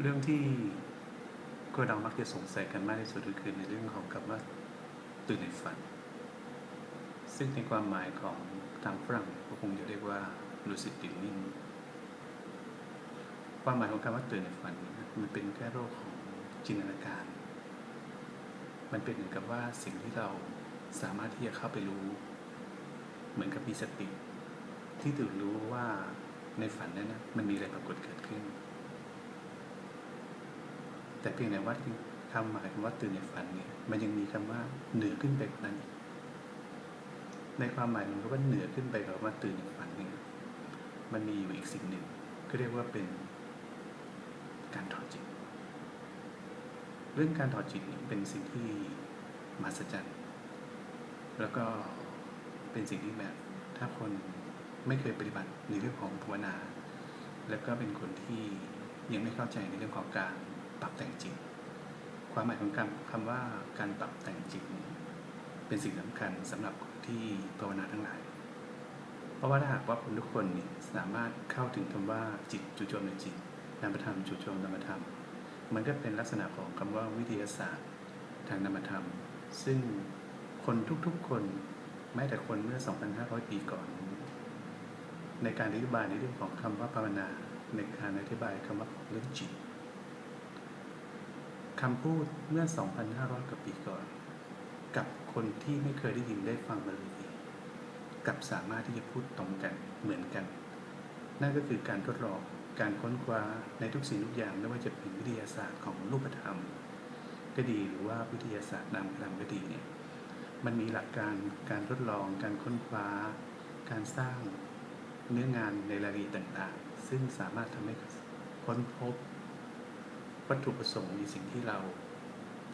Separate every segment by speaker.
Speaker 1: เรื่องที่คนเรามักจะสงสัยกันมากที่สุดก็คือในเรื่องของคำว่าตื่นในฝัน ซึ่งในความหมายของทางฝรั่งก็คงจะเรียกว่า lucid dreaming ความหมายของคำว่าตื่นในฝันมันเป็นแค่โรคของจินตนาการ มันเป็นเหมือนกับว่าสิ่งที่เราสามารถที่จะเข้าไปรู้ เหมือนกับมีสติ ที่ตื่นรู้ว่าในฝันนั้นนะมันมีอะไรปรากฏเกิดขึ้น แต่เพียงแต่ว่าคำหมายคำว่าตื่นในฝันเนี่ย มันยังมีคำว่าเหนือขึ้นไปกว่านั้น ในความหมายมันก็ว่าเหนือขึ้นไปกว่าว่าตื่นในฝันเนี่ยมันมีอยู่อีกสิ่งหนึ่งก็เรียกว่าเป็นการถอดจิต เรื่องการถอดจิตนี่เป็นสิ่งที่มหัศจรรย์ แล้วก็เป็นสิ่งที่แบบถ้าคนไม่เคยปฏิบัติในเรื่องของภาวนา แล้วก็เป็นคนที่ยังไม่เข้าใจในเรื่องของการ ปรับแต่งจิต ความหมายของการคำว่าการปรับแต่งจิตเป็นสิ่งสำคัญสำหรับที่ภาวนาทั้งหลาย เพราะว่าถ้าหากว่าคนทุกคนเนี่ยสามารถเข้าถึงคำว่าจิตจู่โจมในจิตนามธรรมจู่โจมนามธรรม มันก็เป็นลักษณะของคำว่าวิทยาศาสตร์ ทางนามธรรม ซึ่งคนทุกๆคนแม้แต่คนเมื่อ 2,500 ปีก่อน ในการอธิบายในเรื่องของคำว่าภาวนา ในการอธิบายคำว่าเรื่องจิต คำพูดเมื่อ 2,500 กว่าปีก่อน กับคนที่ไม่เคยได้ยินได้ฟังมาเลยกับสามารถที่จะพูดตรงกันเหมือนกัน นั่นก็คือการทดลองการค้นคว้าในทุกสิ่งทุกอย่างไม่ว่าจะเป็นวิทยาศาสตร์ของรูปธรรม ก็ดีหรือว่าวิทยาศาสตร์นามธรรมก็ดีเนี่ยมันมีหลักการการทดลอง การค้นคว้า การสร้างเนื้องานในรายละเอียดต่างๆ ซึ่งสามารถทำให้ค้นพบ วัตถุประสงค์ในสิ่งที่เรา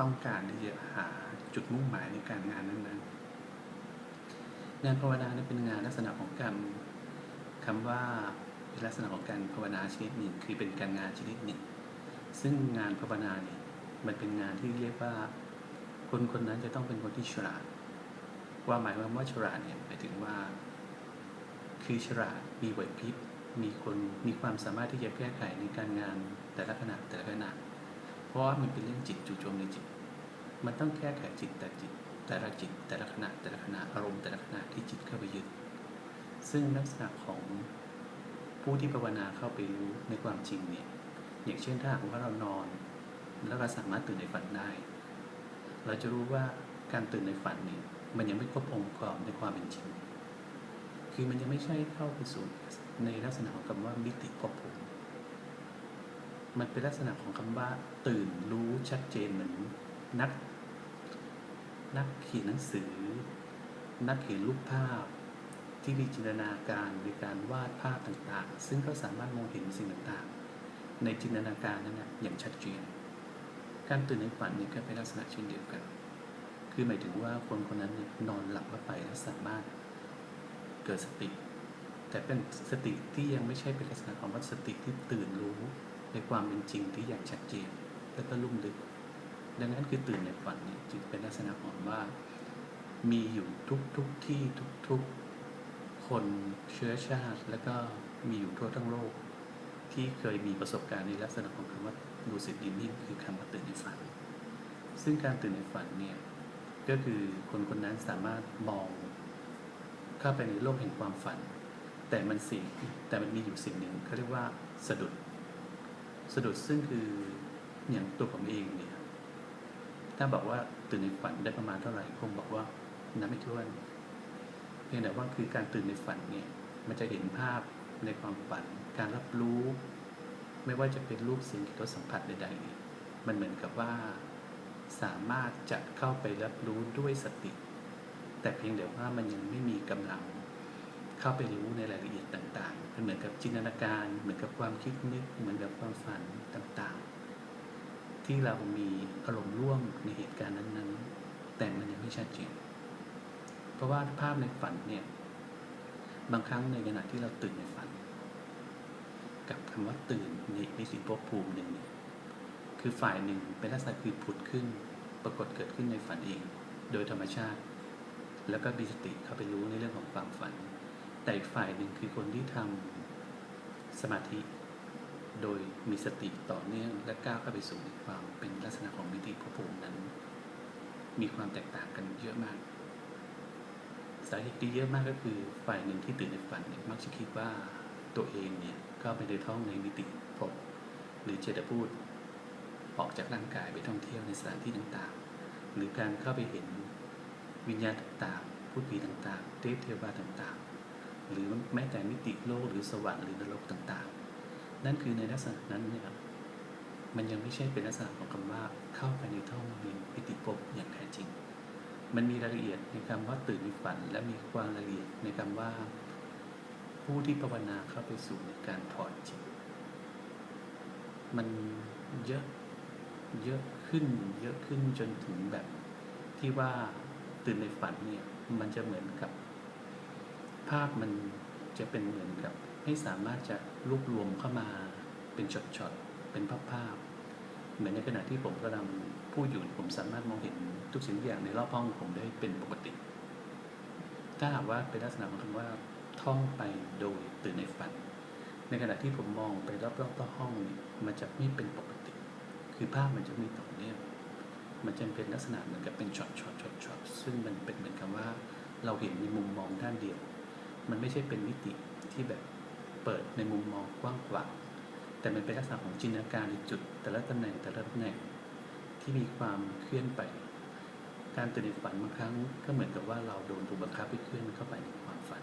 Speaker 1: ต้องการที่จะหาจุดมุ่งหมายในการงานนั้นๆ งานภาวนาเป็นงานลักษณะของการคำว่าเป็นลักษณะของการภาวนาชนิดหนึ่งคือเป็นการงานชนิดหนึ่ง ซึ่งงานภาวนาเนี่ยมันเป็นงานที่เรียกว่า คนคนนั้นจะต้องเป็นคนที่ฉลาดว่าหมายความว่าฉลาดเนี่ยหมายถึงว่า คือฉลาดมีไหวพริบ มีคนมีความสามารถที่จะแก้ไขในการงานแต่ละขณะแต่ละขณะเพราะมันเป็นเรื่องจิตจู่โจมในจิต มันต้องแก้ไขจิตแต่จิต แต่ละจิตแต่ละขณะแต่ละขณะอารมณ์แต่ละขณะที่จิตเข้าไปยึด ซึ่งลักษณะของผู้ที่ภาวนาเข้าไปรู้ในความจริงเนี่ยอย่างเช่นถ้าหากว่าเรานอน แล้วเราสามารถตื่นในฝันได้ เราจะรู้ว่าการตื่นในฝันเนี่ยมันยังไม่ครบองค์ประกอบในความเป็นจริง คือมันยังไม่ใช่เข้าไปสู่ ในลักษณะของคำว่ามิติภพภูมิมันเป็นลักษณะของคำว่า ตื่นรู้ชัดเจนเหมือนนัก นักเขียนหนังสือ นักเขียนรูปภาพ ที่มีจินตนาการในการวาดภาพต่างๆ ซึ่งเขาสามารถมองเห็นสิ่งต่างๆ ในจินตนาการนั้นนะอย่างชัดเจน การตื่นในฝันเนี่ยก็เป็นลักษณะเช่นเดียวกัน คือหมายถึงว่าคนคนนั้นเนี่ยนอนหลับเข้าไปแล้วสามารถเกิดสติ แต่เป็นสติที่ยังไม่ใช่เป็นลักษณะของว่าสติที่ตื่นรู้ในความเป็นจริงที่อย่างชัดเจนและก็ลุ่มลึก ดังนั้นคือตื่นในฝันเนี่ยจึงเป็นลักษณะของว่า มีอยู่ทุกทุกที่ทุกทุกคนเชื้อชาติ แล้วก็มีอยู่ทั่วทั้งโลก ที่เคยมีประสบการณ์ในลักษณะของคำว่าดูสิ d ดินนิ่คือคำว่าตื่นในฝัน ซึ่งการตื่นในฝันเนี่ยก็คือคนคนนั้นสามารถมองเข้าไปในโลกแห่งความฝัน แต่มันสิ่งแต่มันมีอยู่สิ่งหนึ่งเขาเรียกว่าสะดุด สะดุดซึ่งคืออย่างตัวผมเองเนี่ยถ้าบอกว่าตื่นในฝันได้ประมาณเท่าไหร่คงบอกว่านับไม่ถ้วนเพียงแต่ว่าคือการตื่นในฝันเนี่ยมันจะเห็นภาพในความฝัน การรับรู้ ไม่ว่าจะเป็นรูปเสียงกลิ่นรสสัมผัสใดๆเนี่ยมันเหมือนกับว่าสามารถจะเข้าไปรับรู้ด้วยสติ แต่เพียงแต่ว่ามันยังไม่มีกำลัง เข้าไปรู้ในรายละเอียดต่างๆมันเหมือนกับจินตนาการ เหมือนกับความคิดนึก เหมือนกับความฝันต่างๆ ที่เรามีอารมณ์ร่วมในเหตุการณ์นั้นๆ แต่มันยังไม่ชัดเจน เพราะว่าภาพในฝันเนี่ย บางครั้งในขณะที่เราตื่นในฝัน กับคำว่าตื่นในมิติภพภูมิหนึ่งเนี่ยคือฝ่ายหนึ่งเป็นลักษณะคือผุดขึ้น ปรากฏเกิดขึ้นในฝันเอง โดยธรรมชาติ แล้วก็มีสติเข้าไปรู้ในเรื่องของความฝัน แต่อีกฝ่ายหนึ่งคือคนที่ทำสมาธิ โดยมีสติต่อเนื่องและก้าวเข้าไปสู่ความเป็นลักษณะของมิติภพภูมินั้น มีความแตกต่างกันเยอะมาก สาเหตุที่เยอะมากก็คือฝ่ายหนึ่งที่ตื่นในฝันเนี่ยมักจะคิดว่าตัวเองเนี่ยเข้าไปในท้องในมิติภพหรือเจตพูดออกจากร่างกายไปท่องเที่ยวในสถานที่ต่างๆ หรือการเข้าไปเห็นวิญญาณต่างๆ พูดผีต่างๆ เทพเทวาต่างๆ หรือแม้แต่มิติโลกหรือสวรรค์หรือนรกต่างๆ นั่นคือในลักษณะนั้นเนี่ยมันยังไม่ใช่เป็นลักษณะของคำว่าเข้าไปในท้องในมิติภพอย่างแท้จริง มันมีรายละเอียดในคำว่าตื่นในฝัน และมีความละเอียดในคำว่า ผู้ที่ภาวนาเข้าไปสู่ในการถอดจิตมันเยอะเยอะขึ้น เยอะขึ้นจนถึงแบบที่ว่าตื่นในฝันเนี่ย มันจะเหมือนกับ ภาพมันจะเป็นเหมือนกับไม่สามารถจะรวบรวมเข้ามาเป็นช็อตๆเป็นภาพๆเหมือนในขณะที่ผมกำลังพูดอยู่ผมสามารถมองเห็นทุกสิ่งทุกอย่างในรอบห้องผมได้เป็นปกติ ถ้าหากว่าเป็นลักษณะของคำว่าท่องไปโดยตื่นในฝัน ในขณะที่ผมมองไปรอบๆห้องนี่มันจะไม่เป็นปกติ คือภาพมันจะไม่ต่อเนื่องมันจะเป็นลักษณะเหมือนกับเป็นช็อตช็อตช็อตช็อตซึ่งมันเป็นเหมือนกับว่า เราเห็นในมุมมองด้านเดียว มันไม่ใช่เป็นมิติที่แบบเปิดในมุมมองกว้างกว่าแต่มันเป็นลักษณะของจินตนาการในจุด แต่ละตำแหน่งแต่ละตำแหน่งที่มีความเคลื่อนไป การตื่นในฝันบางครั้งก็เหมือนกับว่าเราโดนถูกบังคับให้เคลื่อนเข้าไปในความฝัน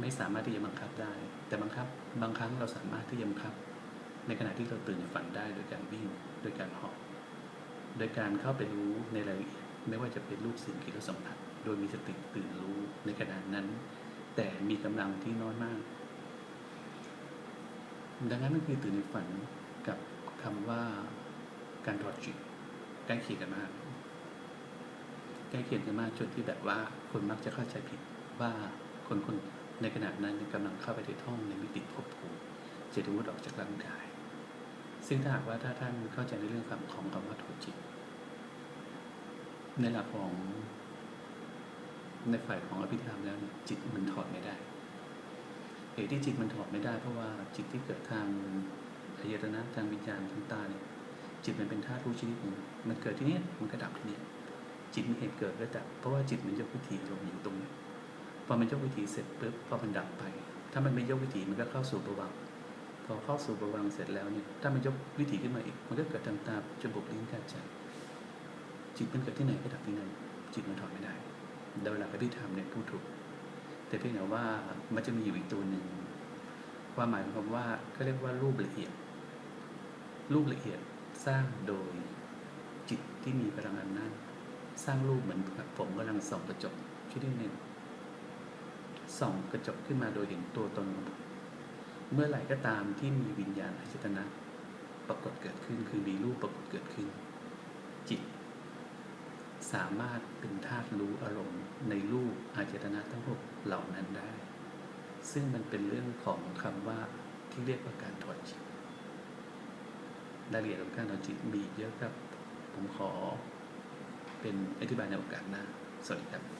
Speaker 1: ไม่สามารถที่จะบังคับได้ แต่บังคับบางครั้งเราสามารถที่จะบังคับ ในขณะที่เราตื่นในฝันได้โดยการวิ่ง โดยการหอบโดยการเข้าไปรู้ในรายละเอียดไม่ว่าจะเป็นรูปสิ่งกิริยาสัมผัส โดยมีสติตื่นรู้ในขณะนั้น แต่มีกำลังที่น้อยมาก ดังนั้นมันคือตื่นในฝันกับคำว่าการถอดจิตใกล้เคียงกันมากใกล้เคียงกันมากจนที่แบบว่าคนมักจะเข้าใจผิดว่าคนคนในขณะนั้นกำลังเข้าไปในท่องในมิติภพภูมิเจตวุฒิออกจากร่างกาย ซึ่งถ้าหากว่าถ้าท่านเข้าใจในเรื่องของของคำว่าถอดจิต ในหลักของ ในฝ่ายของอภิธรรมแล้วเนี่ยจิตมันถอดไม่ได้เหตุที่จิตมันถอดไม่ได้เพราะว่าจิตที่เกิดทางอายตนะทางวิญญาณทางตาเนี่ยจิตมันเป็นธาตุรู้ชนิดหนึ่งมันเกิดที่นี่มันก็ดับที่นี่จิตมีเหตุเกิดและดับเพราะว่าจิตมันยกวิถีลงอยู่ตรงนี้พอมันยกวิถีเสร็จปุ๊บพอมันดับไป ถ้ามันไม่ยกวิถีมันก็เข้าสู่ประวังพอเข้าสู่ประวังเสร็จแล้วเนี่ยถ้ามันยกวิถีขึ้นมาอีก มันก็เกิดทางตาจมูกลิ้นกายใจจิตมันเกิดที่ไหนก็ดับที่นั่นจิตมันถอดไม่ได้ โดยหลักอภิธรรมเนี่ยพูดถูก แต่เพียงแต่ว่ามันจะมีอยู่อีกตัวหนึ่งความหมายของคำว่าเขาเรียกว่ารูปละเอียด รูปละเอียดสร้างโดยจิตที่มีพลังงานนั้น สร้างรูปเหมือนกับผมกำลังส่องกระจกชนิดหนึ่งส่องกระจกขึ้นมาโดยเห็นตัวตนของผมเมื่อไหร่ก็ตามที่มีวิญญาณอายตนะปรากฏเกิดขึ้นคือมีรูปปรากฏเกิดขึ้น จิต สามารถเป็นธาตุรู้อารมณ์ในรูปอาจตนะทั้งหกเหล่านั้นได้ ซึ่งมันเป็นเรื่องของคำว่าที่เรียกว่าการถอดจิตรายละเอียดของการถอดจิตมีเยอะครับ ผมขอเป็นอธิบายในโอกาสหน้า สวัสดีครับ